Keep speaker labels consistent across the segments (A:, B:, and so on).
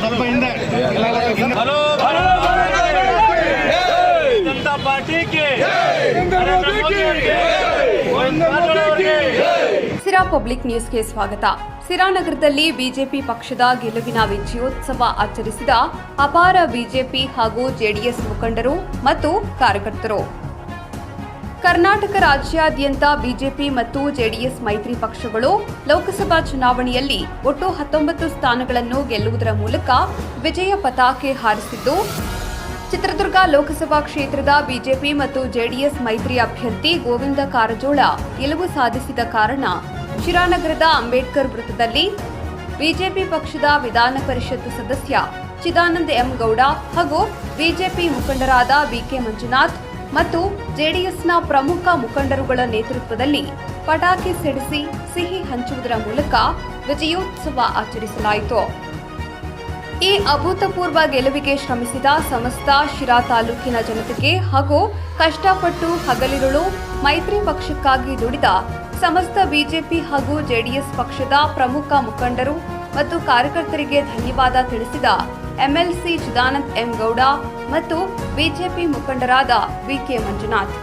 A: ಸ್ವಲ್ಪ ಜನತಾ ಪಾರ್ಟಿಗೆ
B: ಸಿರಾ ಪಬ್ಲಿಕ್ ನ್ಯೂಸ್ಗೆ ಸ್ವಾಗತ. ಸಿರಾನಗರದಲ್ಲಿ ಬಿಜೆಪಿ ಪಕ್ಷದ ಗೆಲುವಿನ ವಿಜಯೋತ್ಸವ ಆಚರಿಸಿದ ಅಪಾರ ಬಿಜೆಪಿ ಹಾಗೂ ಜೆಡಿಎಸ್ ಮುಖಂಡರು ಮತ್ತು ಕಾರ್ಯಕರ್ತರು. ಕರ್ನಾಟಕ ರಾಜ್ಯಾದ್ಯಂತ ಬಿಜೆಪಿ ಮತ್ತು ಜೆಡಿಎಸ್ ಮೈತ್ರಿ ಪಕ್ಷಗಳು ಲೋಕಸಭಾ ಚುನಾವಣೆಯಲ್ಲಿ ಒಟ್ಟು ಹತ್ತೊಂಬತ್ತು ಸ್ಥಾನಗಳನ್ನು ಗೆಲ್ಲುವುದರ ಮೂಲಕ ವಿಜಯ ಪತಾಕೆ ಹಾರಿಸಿದ್ದು, ಚಿತ್ರದುರ್ಗ ಲೋಕಸಭಾ ಕ್ಷೇತ್ರದ ಬಿಜೆಪಿ ಮತ್ತು ಜೆಡಿಎಸ್ ಮೈತ್ರಿ ಅಭ್ಯರ್ಥಿ ಗೋವಿಂದ ಕಾರಜೋಳ ಗೆಲುವು ಸಾಧಿಸಿದ ಕಾರಣ ಶಿರಾನಗರದ ಅಂಬೇಡ್ಕರ್ ವೃತ್ತದಲ್ಲಿ ಬಿಜೆಪಿ ಪಕ್ಷದ ವಿಧಾನ ಪರಿಷತ್ ಸದಸ್ಯ ಚಿದಾನಂದ್ ಎಂ ಗೌಡ ಹಾಗೂ ಬಿಜೆಪಿ ಮುಖಂಡರಾದ ಬಿಕೆ ಮಂಜುನಾಥ್ ಮತ್ತು ಜೆಡಿಎಸ್ನ ಪ್ರಮುಖ ಮುಖಂಡರುಗಳ ನೇತೃತ್ವದಲ್ಲಿ ಪಟಾಕಿ ಸಿಡಿಸಿ ಸಿಹಿ ಹಂಚುವುದರ ಮೂಲಕ ವಿಜಯೋತ್ಸವ ಆಚರಿಸಲಾಯಿತು. ಈ ಅಭೂತಪೂರ್ವ ಗೆಲುವಿಗೆ ಶ್ರಮಿಸಿದ ಸಮಸ್ತ ಶಿರಾ ತಾಲೂಕಿನ ಜನತೆಗೆ ಹಾಗೂ ಕಷ್ಟಪಟ್ಟು ಹಗಲಿರುಳು ಮೈತ್ರಿ ಪಕ್ಷಕ್ಕಾಗಿ ದುಡಿದ ಸಮಸ್ತ ಬಿಜೆಪಿ ಹಾಗೂ ಜೆಡಿಎಸ್ ಪಕ್ಷದ ಪ್ರಮುಖ ಮುಖಂಡರು ಮತ್ತು ಕಾರ್ಯಕರ್ತರಿಗೆ ಧನ್ಯವಾದ ತಿಳಿಸಿದ ಎಂಎಲ್ಸಿ ಚಿದಾನಂದ್ ಎಂ ಗೌಡ ಮತ್ತು ಬಿಜೆಪಿ ಮುಖಂಡರಾದ ವಿಕೆ ಮಂಜುನಾಥ್.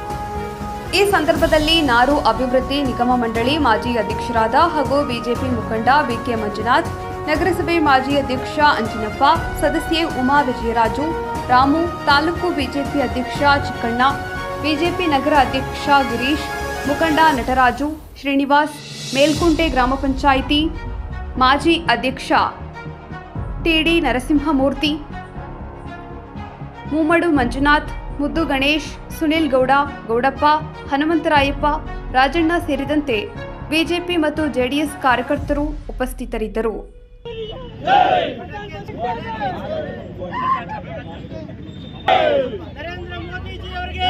B: ಈ ಸಂದರ್ಭದಲ್ಲಿ ನಾರು ಅಭಿವೃದ್ಧಿ ನಿಗಮ ಮಂಡಳಿ ಮಾಜಿ ಅಧ್ಯಕ್ಷರಾದ ಹಾಗೂ ಬಿಜೆಪಿ ಮುಖಂಡ ವಿಕೆ ಮಂಜುನಾಥ್, ನಗರಸಭೆ ಮಾಜಿ ಅಧ್ಯಕ್ಷ ಅಂಜಿನಪ್ಪ, ಸದಸ್ಯೆ ಉಮಾ ವಿಜಯರಾಜು, ರಾಮು, ತಾಲೂಕು ಬಿಜೆಪಿ ಅಧ್ಯಕ್ಷ ಚಿಕ್ಕಣ್ಣ, ಬಿಜೆಪಿ ನಗರ ಅಧ್ಯಕ್ಷ ಗಿರೀಶ್, ಮುಖಂಡ ನಟರಾಜು, ಶ್ರೀನಿವಾಸ್ ಮೇಲ್ಕುಂಟೆ ಗ್ರಾಮ ಪಂಚಾಯಿತಿ ಮಾಜಿ ಅಧ್ಯಕ್ಷ ಟಿಡಿ ನರಸಿಂಹಮೂರ್ತಿ ಮೂಮಡು ಮಂಜುನಾಥ್ ಮುದ್ದು ಗಣೇಶ್ ಸುನಿಲ್ ಗೌಡ ಗೌಡಪ್ಪ ಹನುಮಂತರಾಯಪ್ಪ ರಾಜಣ್ಣ ಸೇರಿದಂತೆ ಬಿಜೆಪಿ ಮತ್ತು ಜೆಡಿಎಸ್ ಕಾರ್ಯಕರ್ತರು ಉಪಸ್ಥಿತರಿದ್ದರು.
A: ನರೇಂದ್ರ ಮೋದಿ ಜಿ ಅವರಿಗೆ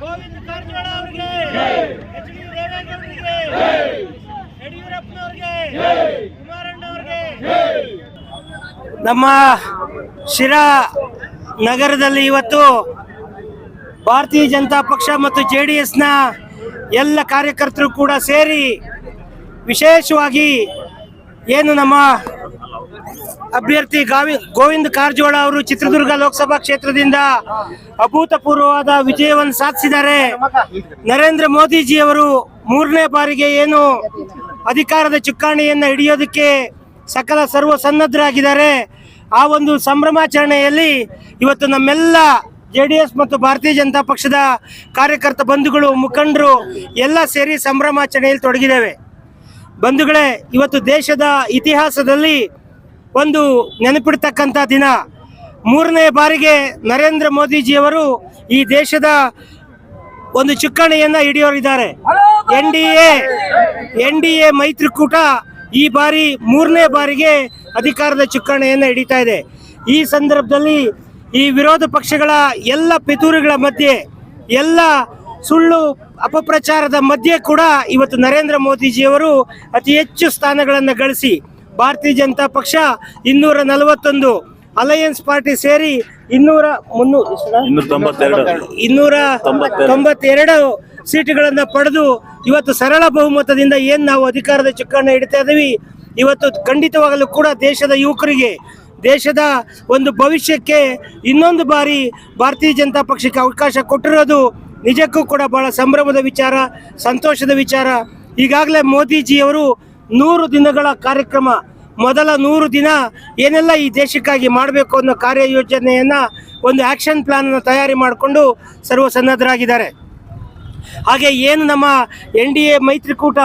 A: ಗೋವಿಂದ ಕಾರಜೋಳ ಅವರಿಗೆ ಎಚ್ ಡಿ ದೇವೇಗೌಡರಿಗೆ ಯಡಿಯೂರಪ್ಪನವರಿಗೆ ಕುಮಾರಣ್ಣವರಿಗೆ
C: ನಮ್ಮ ಶಿರಾ ನಗರದಲ್ಲಿ ಇವತ್ತು ಭಾರತೀಯ ಜನತಾ ಪಕ್ಷ ಮತ್ತು ಜೆ ಡಿ ಎಸ್ನ ಎಲ್ಲ ಕಾರ್ಯಕರ್ತರು ಕೂಡ ಸೇರಿ ವಿಶೇಷವಾಗಿ ಏನು ನಮ್ಮ ಅಭ್ಯರ್ಥಿ ಗಾವಿ, ಗೋವಿಂದ ಕಾರಜೋಳ ಅವರು ಚಿತ್ರದುರ್ಗ ಲೋಕಸಭಾ ಕ್ಷೇತ್ರದಿಂದ ಅಭೂತಪೂರ್ವವಾದ ವಿಜಯವನ್ನು ಸಾಧಿಸಿದ್ದಾರೆ. ನರೇಂದ್ರ ಮೋದಿಜಿ ಅವರು ಮೂರನೇ ಬಾರಿಗೆ ಏನು ಅಧಿಕಾರದ ಚುಕ್ಕಾಣಿಯನ್ನು ಹಿಡಿಯೋದಕ್ಕೆ ಸಕಲ ಸರ್ವ ಸನ್ನದ್ಧರಾಗಿದ್ದಾರೆ ಆ ಒಂದು ಸಂಭ್ರಮಾಚರಣೆಯಲ್ಲಿ ಇವತ್ತು ನಮ್ಮೆಲ್ಲ ಜೆ ಡಿ ಎಸ್ ಮತ್ತು ಭಾರತೀಯ ಜನತಾ ಪಕ್ಷದ ಕಾರ್ಯಕರ್ತ ಬಂಧುಗಳು, ಮುಖಂಡರು ಎಲ್ಲ ಸೇರಿ ಸಂಭ್ರಮಾಚರಣೆಯಲ್ಲಿ ತೊಡಗಿದ್ದೇವೆ. ಬಂಧುಗಳೇ, ಇವತ್ತು ದೇಶದ ಇತಿಹಾಸದಲ್ಲಿ ಒಂದು ನೆನಪಿಡ್ತಕ್ಕಂಥ ದಿನ. ಮೂರನೇ ಬಾರಿಗೆ ನರೇಂದ್ರ ಮೋದಿಜಿಯವರು ಈ ದೇಶದ ಒಂದು ಚುಕ್ಕಾಣಿಯನ್ನ ಹಿಡಿಯೋರಿದ್ದಾರೆ. N D A, N D A ಮೈತ್ರಿಕೂಟ ಈ ಬಾರಿ ಮೂರನೇ ಬಾರಿಗೆ ಅಧಿಕಾರದ ಚುಕ್ಕಾಣೆಯನ್ನು ಹಿಡಿತಾ ಇದೆ. ಈ ಸಂದರ್ಭದಲ್ಲಿ ಈ ವಿರೋಧ ಪಕ್ಷಗಳ ಎಲ್ಲ ಪಿತೂರಿಗಳ ಮಧ್ಯೆ ಎಲ್ಲ ಸುಳ್ಳು ಅಪಪ್ರಚಾರದ ಮಧ್ಯೆ ಕೂಡ ಇವತ್ತು ನರೇಂದ್ರ ಮೋದಿಜಿಯವರು ಅತಿ ಹೆಚ್ಚು ಸ್ಥಾನಗಳನ್ನು ಗಳಿಸಿ ಭಾರತೀಯ ಜನತಾ ಪಕ್ಷ ಇನ್ನೂರ ನಲವತ್ತೊಂದು ಅಲಯನ್ಸ್ ಪಾರ್ಟಿ ಸೇರಿ ಇನ್ನೂರ ಮುನ್ನೂರ
D: ಇನ್ನೂರ ತೊಂಬತ್ತೆರಡು
C: ಸೀಟುಗಳನ್ನ ಪಡೆದು ಇವತ್ತು ಸರಳ ಬಹುಮತದಿಂದ ಏನು ನಾವು ಅಧಿಕಾರದ ಚುಕ್ಕಾಣ ಹಿಡಿತಾ ಇದೀವಿ? ಇವತ್ತು ಖಂಡಿತವಾಗಲೂ ಕೂಡ ದೇಶದ ಯುವಕರಿಗೆ, ದೇಶದ ಒಂದು ಭವಿಷ್ಯಕ್ಕೆ ಇನ್ನೊಂದು ಬಾರಿ ಭಾರತೀಯ ಜನತಾ ಪಕ್ಷಕ್ಕೆ ಅವಕಾಶ ಕೊಟ್ಟಿರೋದು ನಿಜಕ್ಕೂ ಕೂಡ ಬಹಳ ಸಂಭ್ರಮದ ವಿಚಾರ, ಸಂತೋಷದ ವಿಚಾರ. ಈಗಾಗಲೇ ಮೋದಿಜಿಯವರು ನೂರು ದಿನಗಳ ಕಾರ್ಯಕ್ರಮ, ಮೊದಲ ನೂರು ದಿನ ಏನೆಲ್ಲ ಈ ದೇಶಕ್ಕಾಗಿ ಮಾಡಬೇಕು ಅನ್ನೋ ಕಾರ್ಯಯೋಜನೆಯನ್ನ ಒಂದು ಆ್ಯಕ್ಷನ್ ಪ್ಲಾನನ್ನು ತಯಾರಿ ಮಾಡಿಕೊಂಡು ಸರ್ವಸನ್ನದ್ಧರಾಗಿದ್ದಾರೆ ಹಾಗೆ ಏನು ನಮ್ಮ ಎನ್ ಡಿ ಎ ಮೈತ್ರಿಕೂಟ,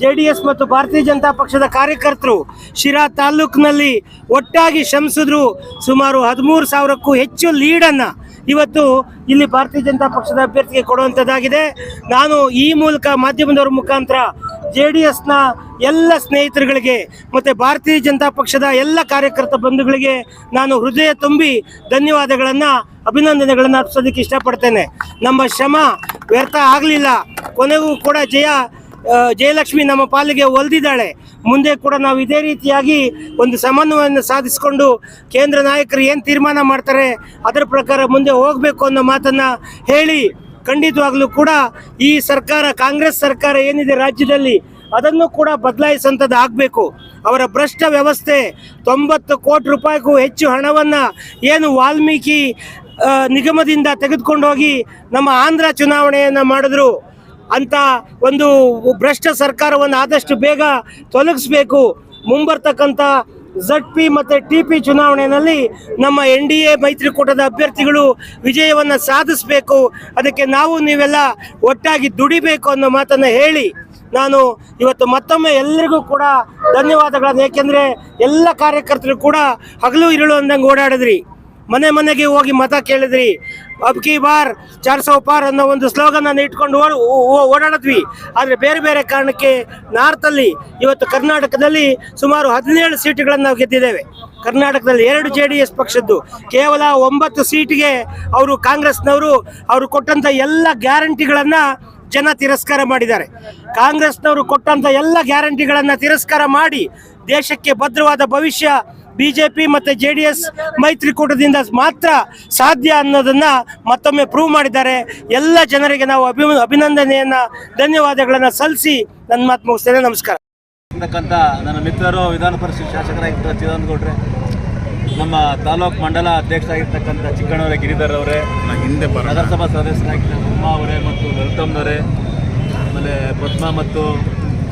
C: ಜೆ ಡಿ ಎಸ್ ಮತ್ತು ಭಾರತೀಯ ಜನತಾ ಪಕ್ಷದ ಕಾರ್ಯಕರ್ತರು ಶಿರಾ ತಾಲೂಕಿನಲ್ಲಿ ಒಟ್ಟಾಗಿ ಶ್ರಮಿಸಿದ್ರು. ಸುಮಾರು ಹದಿಮೂರು ಸಾವಿರಕ್ಕೂ ಹೆಚ್ಚು ಲೀಡನ್ನು ಇವತ್ತು ಇಲ್ಲಿ ಭಾರತೀಯ ಜನತಾ ಪಕ್ಷದ ಅಭ್ಯರ್ಥಿಗೆ ಕೊಡುವಂಥದ್ದಾಗಿದೆ. ನಾನು ಈ ಮೂಲಕ ಮಾಧ್ಯಮದವರ ಮುಖಾಂತರ ಜೆ ಡಿ ಎಸ್ನ ಎಲ್ಲ ಸ್ನೇಹಿತರುಗಳಿಗೆ ಮತ್ತು ಭಾರತೀಯ ಜನತಾ ಪಕ್ಷದ ಎಲ್ಲ ಕಾರ್ಯಕರ್ತ ಬಂಧುಗಳಿಗೆ ನಾನು ಹೃದಯ ತುಂಬಿ ಧನ್ಯವಾದಗಳನ್ನು ಅಭಿನಂದನೆಗಳನ್ನು ಅರ್ಪಿಸೋದಕ್ಕೆ ಇಷ್ಟಪಡ್ತೇನೆ. ನಮ್ಮ ಶ್ರಮ ವ್ಯರ್ಥ ಆಗಲಿಲ್ಲ. ಕೊನೆಗೂ ಕೂಡ ಜಯ ಜಯಲಕ್ಷ್ಮಿ ನಮ್ಮ ಪಾಲಿಗೆ ಒಲ್ದಿದ್ದಾಳೆ. ಮುಂದೆ ಕೂಡ ನಾವು ಇದೇ ರೀತಿಯಾಗಿ ಒಂದು ಸಮನ್ವಯವನ್ನು ಸಾಧಿಸಿಕೊಂಡು ಕೇಂದ್ರ ನಾಯಕರು ಏನು ತೀರ್ಮಾನ ಮಾಡ್ತಾರೆ, ಅದರ ಪ್ರಕಾರ ಮುಂದೆ ಹೋಗಬೇಕು ಅನ್ನೋ ಮಾತನ್ನು ಹೇಳಿ ಖಂಡಿತವಾಗಲೂ ಕೂಡ ಈ ಸರ್ಕಾರ, ಕಾಂಗ್ರೆಸ್ ಸರ್ಕಾರ ಏನಿದೆ ರಾಜ್ಯದಲ್ಲಿ, ಅದನ್ನು ಕೂಡ ಬದಲಾಯಿಸುವಂಥದ್ದು ಆಗಬೇಕು. ಅವರ ಭ್ರಷ್ಟ ವ್ಯವಸ್ಥೆ ತೊಂಬತ್ತು ಕೋಟಿ ರೂಪಾಯಿಗೂ ಹೆಚ್ಚು ಹಣವನ್ನು ಏನು ವಾಲ್ಮೀಕಿ ನಿಗಮದಿಂದ ತೆಗೆದುಕೊಂಡು ಹೋಗಿ ನಮ್ಮ ಆಂಧ್ರ ಚುನಾವಣೆಯನ್ನು ಮಾಡಿದ್ರು. ಅಂತ ಒಂದು ಭ್ರಷ್ಟ ಸರ್ಕಾರವನ್ನು ಆದಷ್ಟು ಬೇಗ ತೊಲಗಿಸ್ಬೇಕು. ಮುಂಬರ್ತಕ್ಕಂಥ ಝಡ್ ಪಿ ಮತ್ತು ಟಿ ಪಿ ಚುನಾವಣೆಯಲ್ಲಿ ನಮ್ಮ ಎನ್ ಡಿ ಎ ಮೈತ್ರಿಕೂಟದ ಅಭ್ಯರ್ಥಿಗಳು ವಿಜಯವನ್ನು ಸಾಧಿಸಬೇಕು. ಅದಕ್ಕೆ ನಾವು ನೀವೆಲ್ಲ ಒಟ್ಟಾಗಿ ದುಡಿಬೇಕು ಅನ್ನೋ ಮಾತನ್ನು ಹೇಳಿ ನಾನು ಇವತ್ತು ಮತ್ತೊಮ್ಮೆ ಎಲ್ಲರಿಗೂ ಕೂಡ ಧನ್ಯವಾದಗಳನ್ನು. ಏಕೆಂದರೆ ಎಲ್ಲ ಕಾರ್ಯಕರ್ತರು ಕೂಡ ಹಗಲು ಇರುಳು ಅಂದಂಗೆ ಓಡಾಡಿದ್ರಿ. ಮನೆ ಮನೆಗೆ ಹೋಗಿ ಮತ ಕೇಳಿದ್ರಿ. ಅಬ್ಕಿ ಬಾರ್, ಚಾರ್ ಸೌ ಪಾರ್ ಅನ್ನೋ ಒಂದು ಸ್ಲೋಗನ್ ಅನ್ನು ಇಟ್ಕೊಂಡು ಓಡಾಡಿದ್ವಿ. ಆದರೆ ಬೇರೆ ಬೇರೆ ಕಾರಣಕ್ಕೆ ನಾರ್ತಲ್ಲಿ ಇವತ್ತು ಕರ್ನಾಟಕದಲ್ಲಿ ಸುಮಾರು ಹದಿನೇಳು ಸೀಟುಗಳನ್ನು ನಾವು ಗೆದ್ದಿದ್ದೇವೆ. ಕರ್ನಾಟಕದಲ್ಲಿ ಎರಡು ಜೆ ಡಿ ಎಸ್ ಪಕ್ಷದ್ದು. ಕೇವಲ ಒಂಬತ್ತು ಸೀಟಿಗೆ ಅವರು ಕಾಂಗ್ರೆಸ್ನವರು ಅವರು ಕೊಟ್ಟಂತ ಎಲ್ಲ ಗ್ಯಾರಂಟಿಗಳನ್ನು ಜನ ತಿರಸ್ಕಾರ ಮಾಡಿದ್ದಾರೆ. ಕಾಂಗ್ರೆಸ್ನವರು ಕೊಟ್ಟಂತ ಎಲ್ಲ ಗ್ಯಾರಂಟಿಗಳನ್ನು ತಿರಸ್ಕಾರ ಮಾಡಿ ದೇಶಕ್ಕೆ ಭದ್ರವಾದ ಭವಿಷ್ಯ ಬಿಜೆಪಿ ಮತ್ತೆ ಜೆ ಡಿ ಎಸ್ ಮೈತ್ರಿಕೂಟದಿಂದ ಮಾತ್ರ ಸಾಧ್ಯ ಅನ್ನೋದನ್ನ ಮತ್ತೊಮ್ಮೆ ಪ್ರೂವ್ ಮಾಡಿದ್ದಾರೆ. ಎಲ್ಲ ಜನರಿಗೆ ನಾವು ಅಭಿ ಅಭಿನಂದನೆಯನ್ನ ಧನ್ಯವಾದಗಳನ್ನ ಸಲ್ಲಿಸಿ ನನ್ನ ಮಾತು ಮುಗಿಸ್ತೇನೆ. ನಮಸ್ಕಾರ.
E: ಅಂತಕ್ಕಂಥ ನನ್ನ ಮಿತ್ರರು ವಿಧಾನ ಪರಿಷತ್ ಶಾಸಕರಾಗಿರ್ತಾರೆ ಚಿದಾನಂದ ಗೌಡ್ರೆ ನಮ್ಮ ತಾಲೂಕು ಮಂಡಲ ಅಧ್ಯಕ್ಷರಾಗಿರ್ತಕ್ಕಂಥ ಚಿಕ್ಕಣ್ಣವರೇ ಗಿರಿಧರ್ ಅವರೇ ಹಿಂದೆ ನಗರಸಭಾ ಸದಸ್ಯರಾಗಿದ್ದ ಉಮಾ ಅವರೇ ಮತ್ತು ಗೌತಮ್ನವರೇ ಆಮೇಲೆ ಪದ್ಮ ಮತ್ತು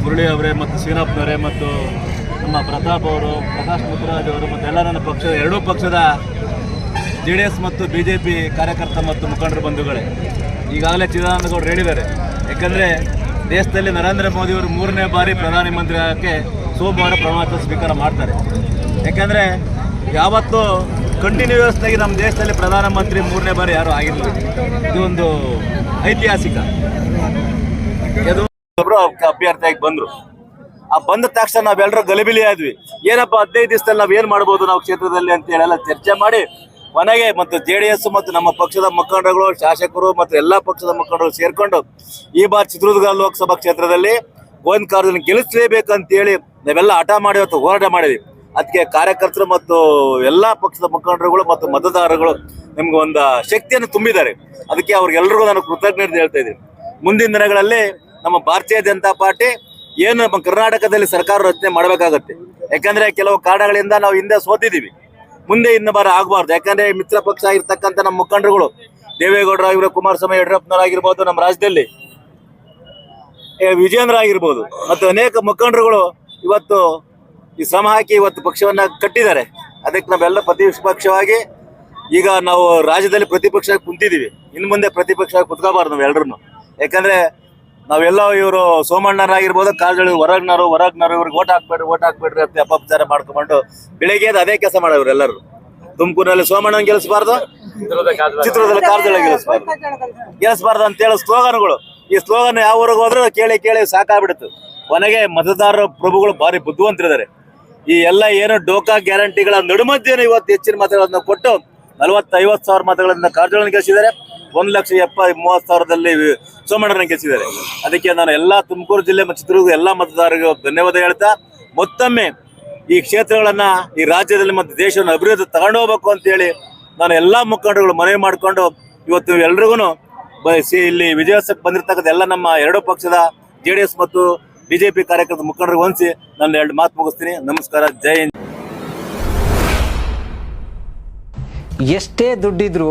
E: ಮುರಳಿ ಅವರೇ ಮತ್ತು ಸೀನಪ್ಪನವರೇ ಮತ್ತು ನಮ್ಮ ಪ್ರತಾಪ್ ಅವರು, ಪ್ರಕಾಶ್ ಮುತ್ತುರಾಜ್ ಅವರು ಮತ್ತು ಎಲ್ಲ ನನ್ನ ಪಕ್ಷದ ಎರಡೂ ಪಕ್ಷದ ಜೆ ಡಿ ಎಸ್ ಮತ್ತು ಬಿ ಜೆ ಪಿ ಕಾರ್ಯಕರ್ತ ಮತ್ತು ಮುಖಂಡರು ಬಂಧುಗಳೇ. ಈಗಾಗಲೇ ಚಿದಾನಂದಗೌಡರು ಹೇಳಿದ್ದಾರೆ. ಯಾಕಂದರೆ ದೇಶದಲ್ಲಿ ನರೇಂದ್ರ ಮೋದಿಯವರು ಮೂರನೇ ಬಾರಿ ಪ್ರಧಾನಮಂತ್ರಿ ಆಗಕ್ಕೆ ಸೋಮವಾರ ಪ್ರಮಾಣ ಸ್ವೀಕಾರ ಮಾಡ್ತಾರೆ. ಯಾಕಂದರೆ ಯಾವತ್ತೂ ಕಂಟಿನ್ಯೂಯಸ್ ಆಗಿ ನಮ್ಮ ದೇಶದಲ್ಲಿ ಪ್ರಧಾನಮಂತ್ರಿ ಮೂರನೇ ಬಾರಿ ಯಾರೂ ಆಗಿರಲಿಲ್ಲ ಇದು ಒಂದು ಐತಿಹಾಸಿಕ. ಒಬ್ರು ಅಭ್ಯರ್ಥಿಯಾಗಿ ಬಂದರು. ಆ ಬಂದ ತಕ್ಷಣ ನಾವೆಲ್ಲರೂ ಗಲಿಬಿಲಿ ಆದ್ವಿ. ಏನಪ್ಪ ಹದಿನೈದು ದಿವಸದಲ್ಲಿ ನಾವು ಏನ್ ಮಾಡ್ಬೋದು ನಾವು ಕ್ಷೇತ್ರದಲ್ಲಿ ಅಂತ ಹೇಳೆಲ್ಲ ಚರ್ಚೆ ಮಾಡಿ ಮನೆಗೆ ಮತ್ತು ಜೆ ಡಿ ಎಸ್ ಮತ್ತು ನಮ್ಮ ಪಕ್ಷದ ಮುಖಂಡರುಗಳು, ಶಾಸಕರು ಮತ್ತು ಎಲ್ಲಾ ಪಕ್ಷದ ಮುಖಂಡರು ಸೇರ್ಕೊಂಡು ಈ ಬಾರಿ ಚಿತ್ರದುರ್ಗ ಲೋಕಸಭಾ ಕ್ಷೇತ್ರದಲ್ಲಿ ಒಂದು ಕಾರ್ಯದಲ್ಲಿ ಗೆಲ್ಲಿಸಲೇಬೇಕು ಅಂತ ಹೇಳಿ ನಾವೆಲ್ಲ ಹಠ ಮಾಡಿ ಮತ್ತು ಹೋರಾಟ ಮಾಡಿದ್ವಿ. ಅದಕ್ಕೆ ಕಾರ್ಯಕರ್ತರು ಮತ್ತು ಎಲ್ಲಾ ಪಕ್ಷದ ಮುಖಂಡರುಗಳು ಮತ್ತು ಮತದಾರರುಗಳು ನಿಮ್ಗೆ ಒಂದು ಶಕ್ತಿಯನ್ನು ತುಂಬಿದ್ದಾರೆ. ಅದಕ್ಕೆ ಅವ್ರಿಗೆಲ್ಲರಿಗೂ ನಾನು ಕೃತಜ್ಞತೆ ಹೇಳ್ತಾ ಇದ್ದೀನಿ. ಮುಂದಿನ ದಿನಗಳಲ್ಲಿ ನಮ್ಮ ಭಾರತೀಯ ಜನತಾ ಪಾರ್ಟಿ ಏನು ಕರ್ನಾಟಕದಲ್ಲಿ ಸರ್ಕಾರ ರಚನೆ ಮಾಡಬೇಕಾಗತ್ತೆ. ಯಾಕಂದ್ರೆ ಕೆಲವು ಕಾರಣಗಳಿಂದ ನಾವು ಹಿಂದೆ ಸೋತಿದ್ದೀವಿ. ಮುಂದೆ ಇನ್ನು ಬಾರ ಆಗಬಾರ್ದು. ಯಾಕಂದ್ರೆ ಮಿತ್ರ ಪಕ್ಷ ಆಗಿರ್ತಕ್ಕಂಥ ನಮ್ಮ ಮುಖಂಡರುಗಳು, ದೇವೇಗೌಡರು ಆಗಿರೋ ಕುಮಾರಸ್ವಾಮಿ ಯಡಿಯೂರಪ್ಪನವರು ಆಗಿರ್ಬೋದು, ನಮ್ಮ ರಾಜ್ಯದಲ್ಲಿ ವಿಜೇಂದ್ರ ಆಗಿರ್ಬೋದು, ಮತ್ತು ಅನೇಕ ಮುಖಂಡರುಗಳು ಇವತ್ತು ಈ ಶ್ರಮ ಹಾಕಿ ಇವತ್ತು ಪಕ್ಷವನ್ನ ಕಟ್ಟಿದ್ದಾರೆ. ಅದಕ್ಕೆ ನಾವೆಲ್ಲ ಪ್ರತಿಪಕ್ಷವಾಗಿ ಈಗ ನಾವು ರಾಜ್ಯದಲ್ಲಿ ಪ್ರತಿಪಕ್ಷ ಕುಂತಿದ್ದೀವಿ. ಇನ್ನು ಮುಂದೆ ಪ್ರತಿಪಕ್ಷ ಕುತ್ಕೋಬಾರ್ದು ನಾವು ಎಲ್ಲರೂ ಯಾಕಂದ್ರೆ ನಾವೆಲ್ಲ ಇವರು ಸೋಮಣ್ಣರಾಗಿರ್ಬೋದು ಕಾಲ್ಜಳಿ ಹೊರಗ್ನವರು ಹೊರಗ್ನವರು ಇವ್ರಿಗೆ ಓಟ್ ಹಾಕ್ಬೇಡ್ರಿ ಓಟ್ ಹಾಕ್ಬೇಡ್ರಿ ಅಂತ ಅಪಪ್ರಚಾರ ಮಾಡ್ಕೊಂಡು ಬೆಳಿಗ್ಗೆ ಅದೇ ಕೆಲಸ ಮಾಡೋರು ಎಲ್ಲರೂ. ತುಮಕೂರಿನಲ್ಲಿ ಸೋಮಣ್ಣನ ಗೆಲ್ಲಿಸಬಾರ್ದು ಚಿತ್ರದಲ್ಲಿ ಕಾಲ್ಜಳಿ ಗೆಲ್ಸಬಾರ್ದು. ಗೆಲ್ಲಿಸಬಾರ್ದು ಅಂತ ಹೇಳೋ ಸ್ಲೋಗನ್ಗಳು. ಈ ಸ್ಲೋಗನ್ ಊರಿಗೆ ಹೋದ್ರೂ ಕೇಳಿ ಕೇಳಿ ಸಾಕಾಗ್ಬಿಡುತ್ತೆ. ಕೊನೆಗೆ ಮತದಾರರ ಪ್ರಭುಗಳು ಭಾರಿ ಬುದ್ಧಿವಂತರಿದ್ದಾರೆ. ಈ ಎಲ್ಲ ಏನು ಡೋಕಾ ಗ್ಯಾರಂಟಿಗಳ ನಡುಮಧ್ಯೆ ಇವತ್ತು ಹೆಚ್ಚಿನ ಮತಗಳನ್ನು ಕೊಟ್ಟು ನಲವತ್ತೈವತ್ತು ಸಾವಿರ ಮತಗಳಿಂದ ಕಾರಜೋಳನ ಗೆಲ್ಲಿಸಿದ್ದಾರೆ ಒಂದು ಲಕ್ಷ ಎಪ್ಪ ಮೂವತ್ತು ಸಾವಿರದಲ್ಲಿ ಸೋಮಣ್ಣರನ್ನ ಗೆಲ್ಲಿಸಿದ್ದಾರೆ. ಅದಕ್ಕೆ ನಾನು ಎಲ್ಲ ತುಮಕೂರು ಜಿಲ್ಲೆ ಮತ್ತು ಚಿತ್ರದುರ್ಗ ಎಲ್ಲ ಮತದಾರರಿಗೂ ಧನ್ಯವಾದ ಹೇಳ್ತಾ, ಮತ್ತೊಮ್ಮೆ ಈ ಕ್ಷೇತ್ರಗಳನ್ನ ಈ ರಾಜ್ಯದಲ್ಲಿ ಮತ್ತು ದೇಶವನ್ನು ಅಭಿವೃದ್ಧಿ ತಗೊಂಡು ಹೋಗ್ಬೇಕು ಅಂತ ಹೇಳಿ ನಾನು ಎಲ್ಲಾ ಮುಖಂಡರುಗಳು ಮನವಿ ಮಾಡಿಕೊಂಡು ಇವತ್ತು ಎಲ್ರಿಗೂ ಇಲ್ಲಿ ವಿಜಯೋತ್ಸವಕ್ಕೆ ಬಂದಿರತಕ್ಕಂಥ ಎಲ್ಲ ನಮ್ಮ ಎರಡು ಪಕ್ಷದ ಜೆ ಮತ್ತು ಬಿಜೆಪಿ ಕಾರ್ಯಕರ್ತರ ಮುಖಂಡರಿಗೆ ಹೊಂದಿಸಿ ನಾನು ಎರಡು ಮಾತು ಮುಗಿಸ್ತೀನಿ. ನಮಸ್ಕಾರ. ಜೈ
F: ಎಷ್ಟೇ ದುಡ್ಡಿದ್ರೂ